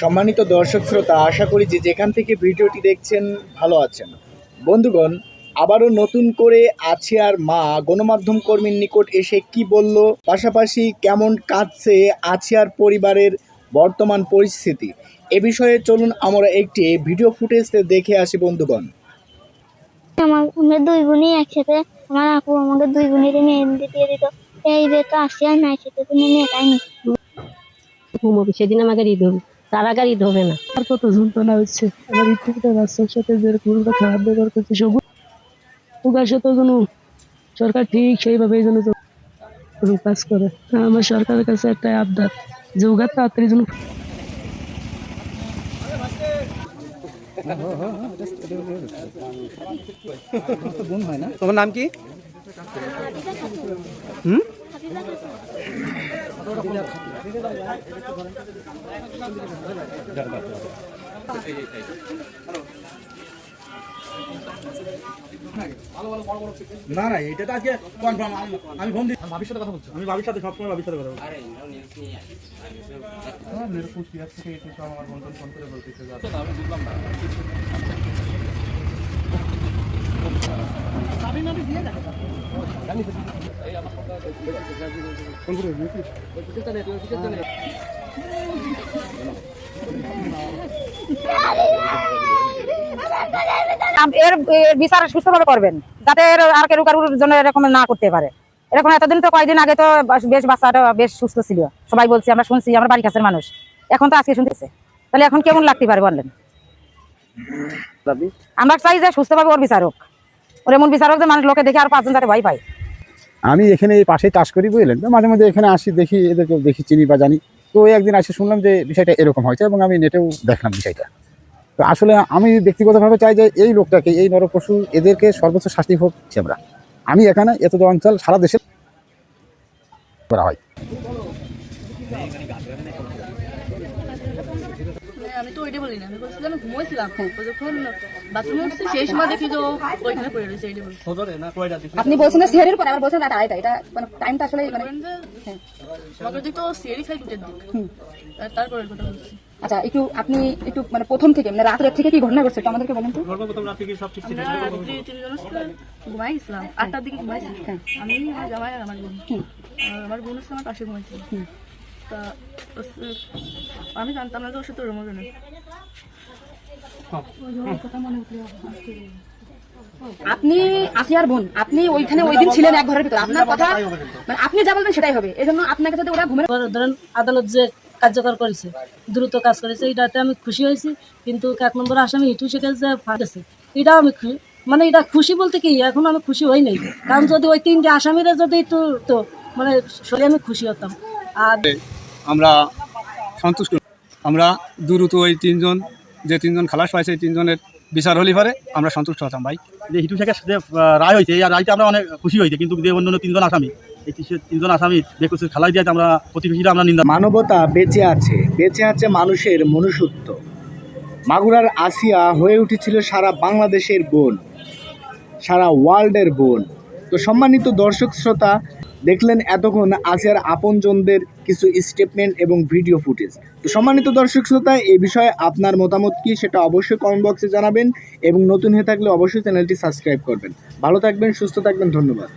সম্মানিত দর্শক শ্রোতা আশা করি যে যেখান থেকে ভিডিওটি দেখছেন ভালো আছেন। বন্ধুগণ আবারও নতুন করে আছিয়ার মা গণমাধ্যম কর্মীর নিকট এসে কি বলল পাশাপাশি কেমন কাঁদছে আছিয়ার পরিবারের বর্তমান পরিস্থিতি। এ বিষয়ে চলুন আমরা একটি ভিডিও ফুটেজ দেখে আসি বন্ধুগণ। আমার আমরা দুই বোনই একসাথে আমার আপু আমাকে দুই বোনের মেহেন্দি দিয়ে দিত এই বে তো আসি আর নাই সেটা তুমি মেয়েটাই নি ঘুমোবে সেদিন আমাকে ঈদ হবে তার ঈদ হবে না। আর কত যন্ত্রণা হচ্ছে। আমার ইচ্ছুকটা বাচ্চার সাথে যেরকম খারাপ ব্যবহার করছে সবুজ ওকার সাথে যেন সরকার ঠিক সেইভাবে যেন কাজ করে। আমার সরকারের কাছে একটা আবদার যে ওগা তাড়াতাড়ি যেন তোমার নাম কি? হুম? না না এটা তো আজকে কনফার্ম আমি ফোন দিই ভাবির সাথে কথা বলছি আমি ভাবির সাথে সবসময় ভাবির সাথে কথা বলছি হ্যাঁ, মেরে কুচবিহার থেকে এসে আমার বন্ধন ফোন করে বলতেছে আমি বুঝলাম না আম- এর এর বিচার সুস্থভাবে করবেন যাতে এর আর কেউ কারোর জন্য এরকম না করতে পারে। এরকম এতদিন তো কয়েকদিন আগে তো বেশ বাচ্চাটা বেশ সুস্থ ছিল। সবাই বলছে আমরা শুনছি আমরা বাড়ির কাছের মানুষ। এখন তো আজকে শুনতেছে। তাহলে এখন কেমন লাগতে পারে বললেন আমরা চাই যে সুস্থভাবে ওর বিচারক ওর এমন বিচারক যে মানুষ লোকে দেখে আর পাঁচজন যাতে ভয় পায়। আমি এখানে এই পাশেই চাষ করি, বুঝলেন? তো মাঝে মাঝে এখানে আসি, দেখি, এদেরকে দেখি, চিনি বা জানি। তো ওই একদিন এসে শুনলাম যে বিষয়টা এরকম হয়েছে এবং আমি নেটেও দেখলাম বিষয়টা। তো আসলে আমি ব্যক্তিগতভাবে চাই যে এই লোকটাকে, এই নরপশু, এদেরকে সর্বোচ্চ শাস্তি হোক আমরা আমি এখানে এত অঞ্চল, সারা দেশে করা হয়। আমি তো ওইটা বলি না আমি বলছিলাম আমি ঘুমোইছিলাম। যখন বাথরুমে উঠছি সেই সময় দেখি যে ওইখানে পড়ে রয়েছে এইটা বলছি আপনি বলছেন পরে আবার বলছেন রাত আড়াইটা এটা মানে টাইমটা আসলে মানে বলেন যে আমাকে দিক তো সিয়ারি খাই দুটের দিক। আর কথা বলছি। আচ্ছা একটু আপনি একটু মানে প্রথম থেকে মানে রাতের থেকে কি ঘটনা ঘটছে আমাদেরকে বলেন তো। আমরা রাত্রি তিনজন হচ্ছে ঘুমাই গেছিলাম। আটটার দিকে ঘুমাইছি। আমি আমার জামাই আর আমার বোন। আমার বোন হচ্ছে আমার পাশে ঘুমাইছিল। তা আমি জানতাম না যে ওর সাথে ওরম হবে না। আপনি আসিয়ার বোন আপনি ওইখানে ওই দিন ছিলেন এক ঘরের ভিতরে। আপনার কথা মানে আপনি যা বলবেন সেটাই হবে। এজন্য আপনাকে ওরা ঘুমের ধরেন আদালত যে কার্যকর করেছে দ্রুত কাজ করেছে এটাতে আমি খুশি হয়েছি। কিন্তু এক নম্বর আসামি হিটু শেখের যে ফাঁসেছে এটাও আমি মানে এটা খুশি বলতে কি এখন আমি খুশি হই নাই। কারণ যদি ওই তিনটে আসামিরা যদি একটু তো মানে সত্যি আমি খুশি হতাম। আর আমরা সন্তুষ্ট। আমরা দ্রুত ওই তিনজন যে তিনজন খালাস পাইছে এই তিনজনের বিচার হলে পারে আমরা সন্তুষ্ট হতাম ভাই। যে হিটু শেখের যে রায় হয়েছে এই রায়টা আমরা অনেক খুশি হয়েছে কিন্তু যে অন্য তিনজন আসামি এই তিনজন আসামি বেকুসে খেলাই দিয়ে আমরা প্রতিবেশীরা আমরা নিন্দা মানবতা বেঁচে আছে বেঁচে আছে মানুষের মনুষ্যত্ব। মাগুরার আসিয়া হয়ে উঠেছিল সারা বাংলাদেশের বোন সারা ওয়ার্ল্ডের বোন। তো সম্মানিত দর্শক শ্রোতা, দেখলেন এতক্ষণ আসিয়ার আপনজনদের কিছু স্টেটমেন্ট এবং ভিডিও ফুটেজ তো সম্মানিত দর্শক শ্রোতা এই বিষয়ে আপনার মতামত কি সেটা অবশ্যই কমেন্ট বক্সে জানাবেন এবং নতুন হয়ে থাকলে অবশ্যই চ্যানেলটি সাবস্ক্রাইব করবেন। ভালো থাকবেন, সুস্থ থাকবেন, ধন্যবাদ।